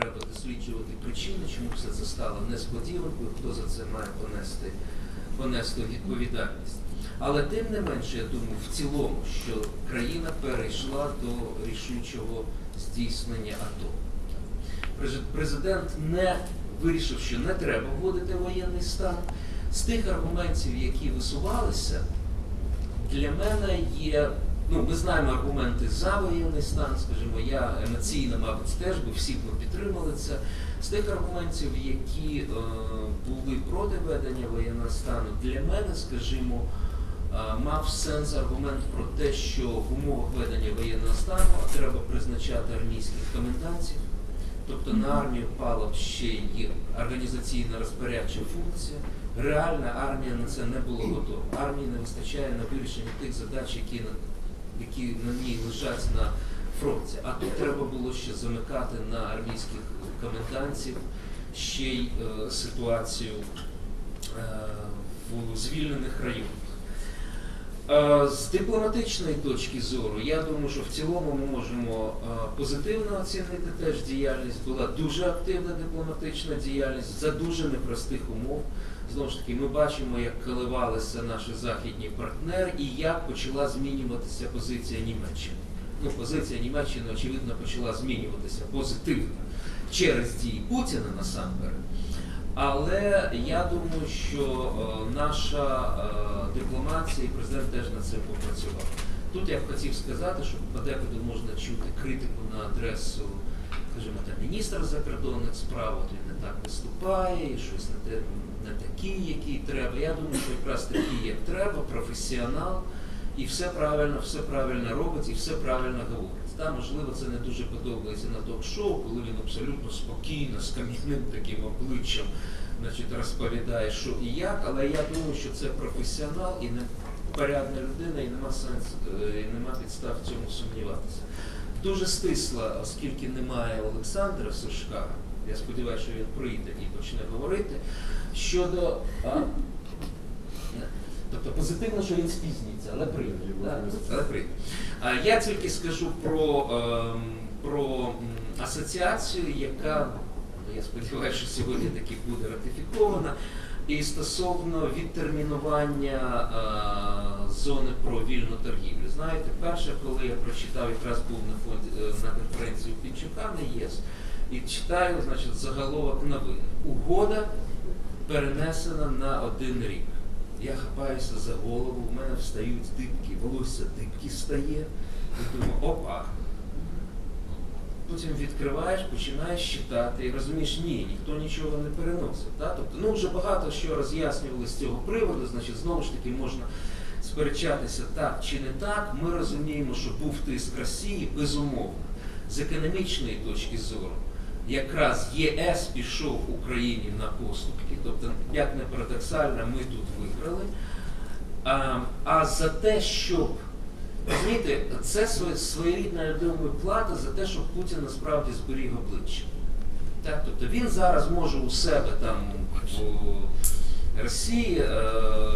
треба досліджувати причини, чому все це стало несподіванкою, хто за це має понести, понести відповідальність. Але тим не менше, я думаю, в цілому, що країна перейшла до рішучого здійснення АТО. Президент не вирішив, що не треба вводити воєнний стан. З тих аргументів, які висувалися, для мене є. Ну, ми знаємо аргументи за воєнний стан, скажімо, я емоційно, мабуть, теж би всі б ми підтримали це. З тих аргументів, які е, були проти ведення воєнного стану, для мене, скажімо, е, мав сенс аргумент про те, що в умовах ведення воєнного стану треба призначати армійських комендантів. Тобто на армію впала б ще й організаційна розпорядча функція. Реальна армія на це не була готова. Армії не вистачає на вирішення тих задач, які які на ній лежать на фронті. А тут треба було ще замикати на армійських комендантів ще й е, ситуацію е, в звільнених районах. Е, З дипломатичної точки зору, я думаю, що в цілому ми можемо е, позитивно оцінити теж діяльність. Була дуже активна дипломатична діяльність за дуже непростих умов. Знову ж таки, ми бачимо, як коливалися наші західні партнери і як почала змінюватися позиція Німеччини. Ну, позиція Німеччини, очевидно, почала змінюватися позитивно через дії Путіна насамперед. Але я думаю, що е, наша дипломація і президент теж над цим попрацював. Тут я б хотів сказати, що подекуди можна чути критику на адресу, скажімо так, міністра закордонних справ, от він не так виступає, і щось не, не такий, який треба. Я думаю, що якраз такий, як треба, професіонал, і все правильно, все правильно робить, і все правильно говорить. Та, можливо, це не дуже подобається на ток-шоу, коли він абсолютно спокійно, з кам'яним таким обличчям значить, розповідає, що і як, але я думаю, що це професіонал і не порядна людина, і нема сенсу, е, і нема підстав в цьому сумніватися. Дуже стисло, оскільки немає Олександра Сушка, я сподіваюся, що він прийде і почне говорити. Щодо. А? Тобто позитивно, що він спізнюється, але прийде. Да? Але прийде. А я тільки скажу про, ем, про асоціацію, яка, я сподіваюся, що сьогодні таки буде ратифікована. І стосовно відтермінування е, зони про вільну торгівлю. Знаєте, перше, коли я прочитав, якраз був на фонді е, на конференції Пінчука на ЄС, і читаю, значить, заголовок новин. Угода перенесена на один рік. Я хапаюся за голову, в мене встають дибки, волосся дибки стає. І думаю, опа. Потім відкриваєш, починаєш читати і розумієш, ні, ніхто нічого не переносив. Да? Тобто, ну вже багато що роз'яснювали з цього приводу, значить, знову ж таки можна сперечатися так чи не так. Ми розуміємо, що був тиск Росії, безумовно. З економічної точки зору, якраз ЄС пішов Україні на поступки. Тобто, як не парадоксально, ми тут виграли. А, а за те, щоб розумієте, це своєрідна я думаю, плата за те, щоб Путін насправді зберіг обличчя. Так, тобто він зараз може у себе там в Росії е,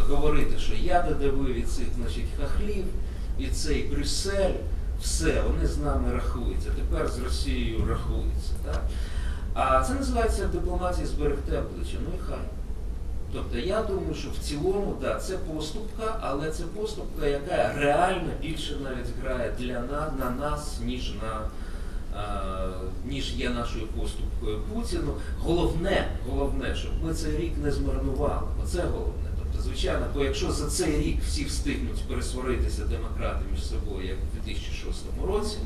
говорити, що я додавив від цих значить, хахлів, і цей Брюссель, все, вони з нами рахуються. Тепер з Росією рахуються. Так? А це називається в дипломатії зберегти обличчя. Ну і хай. Тобто я думаю, що в цілому, да, це поступка, але це поступка, яка реально більше навіть грає для на, на нас, ніж на а, ніж є нашою поступкою Путіну. Головне, головне, щоб ми цей рік не змарнували. Оце головне. Тобто, звичайно, бо якщо за цей рік всі встигнуть пересваритися демократи між собою, як у 2006 році,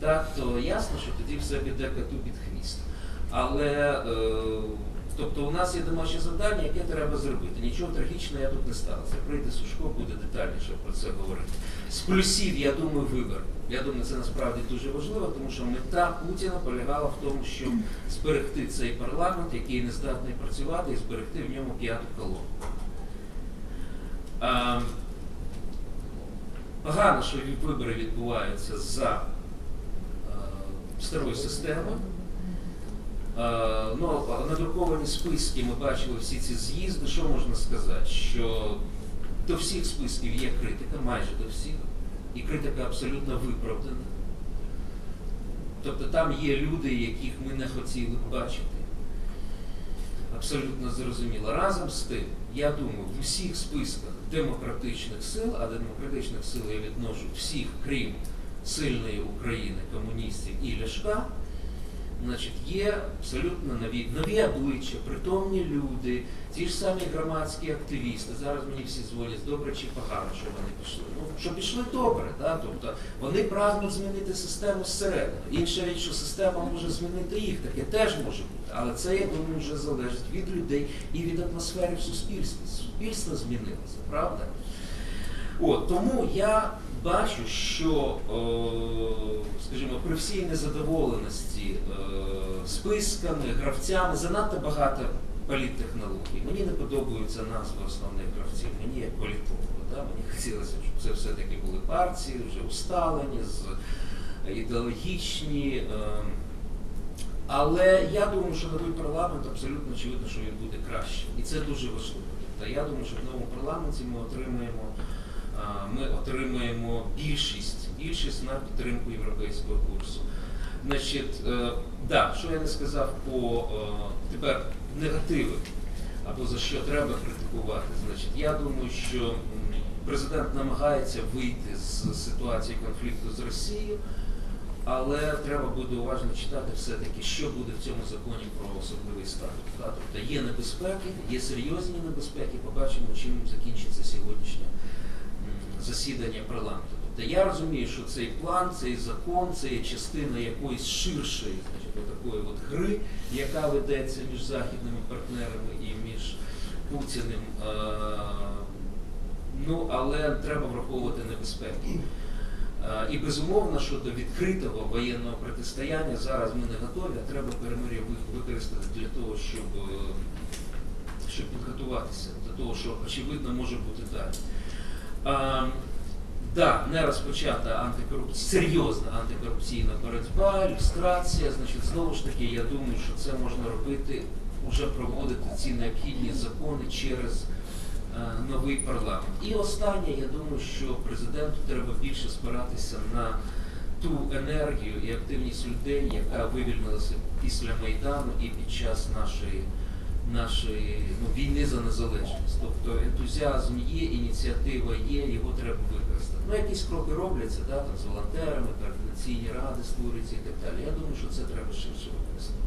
так, то ясно, що тоді все піде коту під хвіст. Але е, тобто у нас є домашнє завдання, яке треба зробити. Нічого трагічного я тут не сталося. Прийде Сушко, буде детальніше про це говорити. З плюсів, я думаю, вибір. Я думаю, це насправді дуже важливо, тому що мета Путіна полягала в тому, щоб зберегти цей парламент, який не здатний працювати, і зберегти в ньому п'яту колону. А, погано, що вибори відбуваються за е, старою системою. Е, Ну, надруковані списки, ми бачили всі ці з'їзди. Що можна сказати? Що до всіх списків є критика, майже до всіх, і критика абсолютно виправдана. Тобто там є люди, яких ми не хотіли б бачити. Абсолютно зрозуміло. Разом з тим, я думаю, в усіх списках демократичних сил, а демократичних сил я відношу всіх, крім сильної України, комуністів і Ляшка, значить, є абсолютно нові, нові обличчя, притомні люди, ті ж самі громадські активісти. Зараз мені всі дзвонять, добре чи погано, що вони пішли. Ну, що пішли добре, да? тобто вони прагнуть змінити систему зсередини. Інша річ, що система може змінити їх, таке теж може бути. Але це, я думаю, вже залежить від людей і від атмосфери в суспільстві. Суспільство змінилося, правда? От, тому я бачу, що, е, скажімо, при всій незадоволеності е, списками, гравцями занадто багато політтехнологій. Мені не подобаються назви основних гравців, мені як політологу. Да? Мені хотілося, щоб це все-таки були партії, вже усталені, з, ідеологічні. Е, але я думаю, що новий парламент абсолютно очевидно, що він буде краще. І це дуже важливо. Тобто я думаю, що в новому парламенті ми отримаємо, ми отримаємо більшість, більшість на підтримку європейського курсу. Значить, е, да, що я не сказав по е, тепер негативи або за що треба критикувати. Значить, я думаю, що президент намагається вийти з ситуації конфлікту з Росією. Але треба буде уважно читати все-таки, що буде в цьому законі про особливий статус. Тобто є небезпеки, є серйозні небезпеки, побачимо, чим закінчиться сьогоднішнє м, засідання парламенту. Тобто я розумію, що цей план, цей закон, це є частина якоїсь ширшої, значить, такої от гри, яка ведеться між західними партнерами і між Путіним. Ну, але треба враховувати небезпеки. І безумовно, що до відкритого воєнного протистояння зараз ми не готові, а треба перемир'я використати для того, щоб, е, щоб підготуватися до того, що очевидно може бути далі. А, да, не розпочата антикоруп... серйозна антикорупційна боротьба, люстрація. Значить, знову ж таки, я думаю, що це можна робити, вже проводити ці необхідні закони через е, новий парламент. І останнє, я думаю, що президенту треба більше спиратися на ту енергію і активність людей, яка вивільнилася після Майдану і під час нашої, нашої ну, війни за незалежність. Тобто ентузіазм є, ініціатива є, його треба використати. Ну, якісь кроки робляться, да, там, з волонтерами, координаційні ради створюються і так далі. Я думаю, що це треба ширше використати.